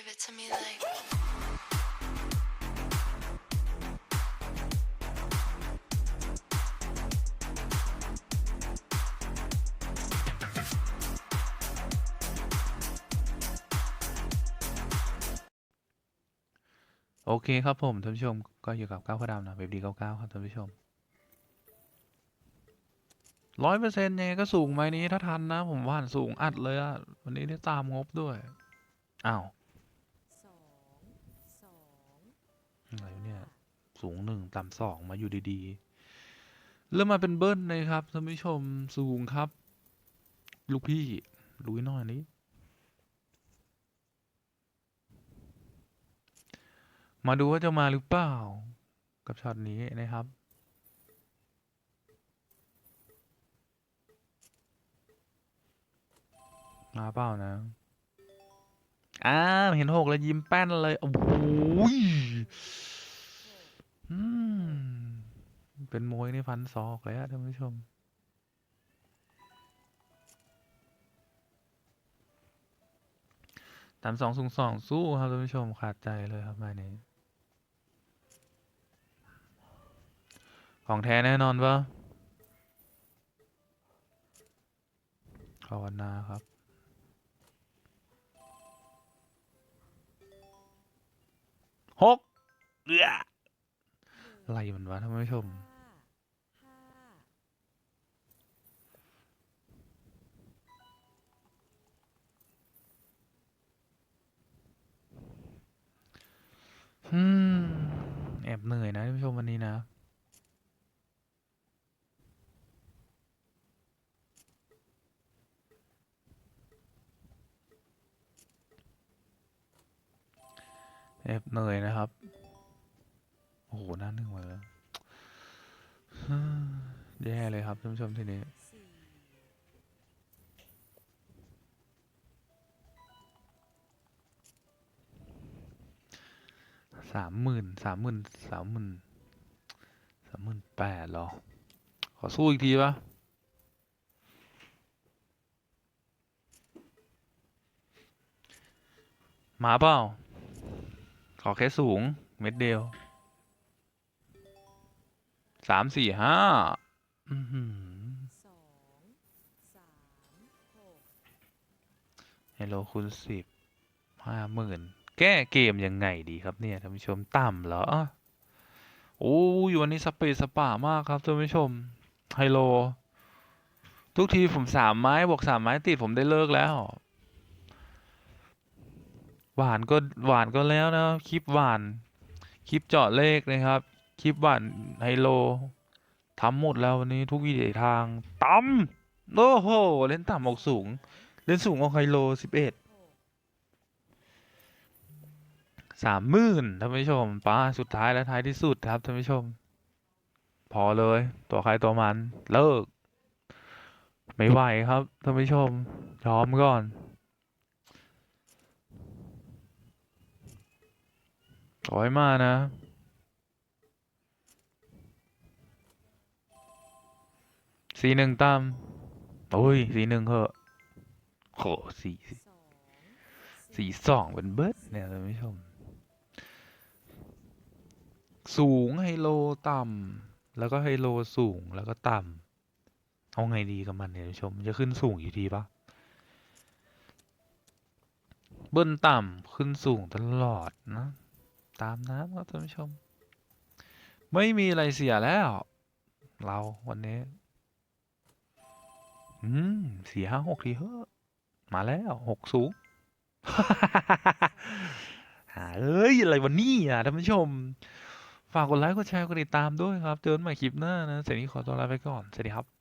Give it to me like. โอเคครับผมท่านผู้ชมก็อยู่กับก้าวพระดำนะเว็บดีเก้าเก้าครับท่านผู้ชมร้อยเปอร์เซ็นต์ไงก็สูงไหมนี้ถ้าทันนะ ผมว่าสูงอัดเลยอะวันนี้ได้ตามงบด้วย อ้าว สูงหนึ่งต่ำสองมาอยู่ดีๆ เริ่มมาเป็นเบิ้ลเลยครับท่านผู้ชมสูงครับ ลูกพี่ลุยหน่อยนี้ มาดูว่าจะมาหรือเปล่า กับช็อตนี้นะครับมาเปล่านะ อ้าเห็นหกแล้วยิ้มแป้นเลย โอ้โหย อืม เป็นมวยนี่ฟันศอกเลยอะท่านผู้ชม ตามสองสูงสองสู้ครับท่านผู้ชมขาดใจเลยครับมานี้ ของแท้แน่นอนปะภาวนาครับหกเอือ อะไรมันวะท่านผู้ชมห้าห้าอืม แอบเหนื่อยนะท่านผู้ชมวันนี้นะแอบเหนื่อยนะครับ หหน้าหนึ่งมาแล้วแย่เลยครับท่านผู้ชมทีนี้สี่สามหมื่นสามหมื่นสามหมื่นสามหมื่นแปดหรอ ขอสู้อีกทีปะมาเปล่า ขอแค่สูง เม็ดเดียว สามสี่ห้าอือหือสองสามหกเฮลโลคูณสิบห้าหมื่นแก้เกมยังไงดีครับเนี่ยท่านผู้ชมต่ำเหรอโอ้ยวันนี้สเปซสปามากครับท่านผู้ชมไฮโล ทุกทีผมสามไม้บวกสามไม้ติดผมได้เลิกแล้ว หวานก็หวานก็แล้วนะคลิปหวาน คลิปเจาะเลขนะครับ คลิปหวานไฮโลทำหมดแล้ววันนี้ทุกวิถีทางต่ำโอ้โห เล่นต่ำออกสูง เล่นสูงออกไฮโลสิบเอ็ดสามหมื่นท่านผู้ชมป้าสุดท้ายและท้ายที่สุดครับท่านผู้ชม พอเลย ตัวใครตัวมัน เลิก ไม่ไหวครับท่านผู้ชมยอมก่อนขอให้มานะ สีหนึ่งตามโอ้ยสีหนึ่งเหอะโหสีสีสองเป็นเบิร์ดเนี่ยท่านผู้ชม สูงไฮโลต่ำแล้วก็ไฮโลสูงแล้วก็ต่ำเอาไงดีกับมันเนี่ยท่านผู้ชมจะขึ้นสูงอยู่ทีปะเบิ้ลต่ำขึ้นสูงตลอดนะ ตามน้ำครับท่านผู้ชม ไม่มีอะไรเสียแล้ว เราวันนี้ อืมสี่ห้าหกทีเฮ้อะมาแล้วหกสูงหาเอ้ย อะไรวันนี้อะท่านผู้ชม ฝากกดไลค์กดแชร์กดติดตามด้วยครับ เจอกันใหม่คลิปหน้านะเสร็จนี้ขอตัวลาไปก่อน สวัสดีครับ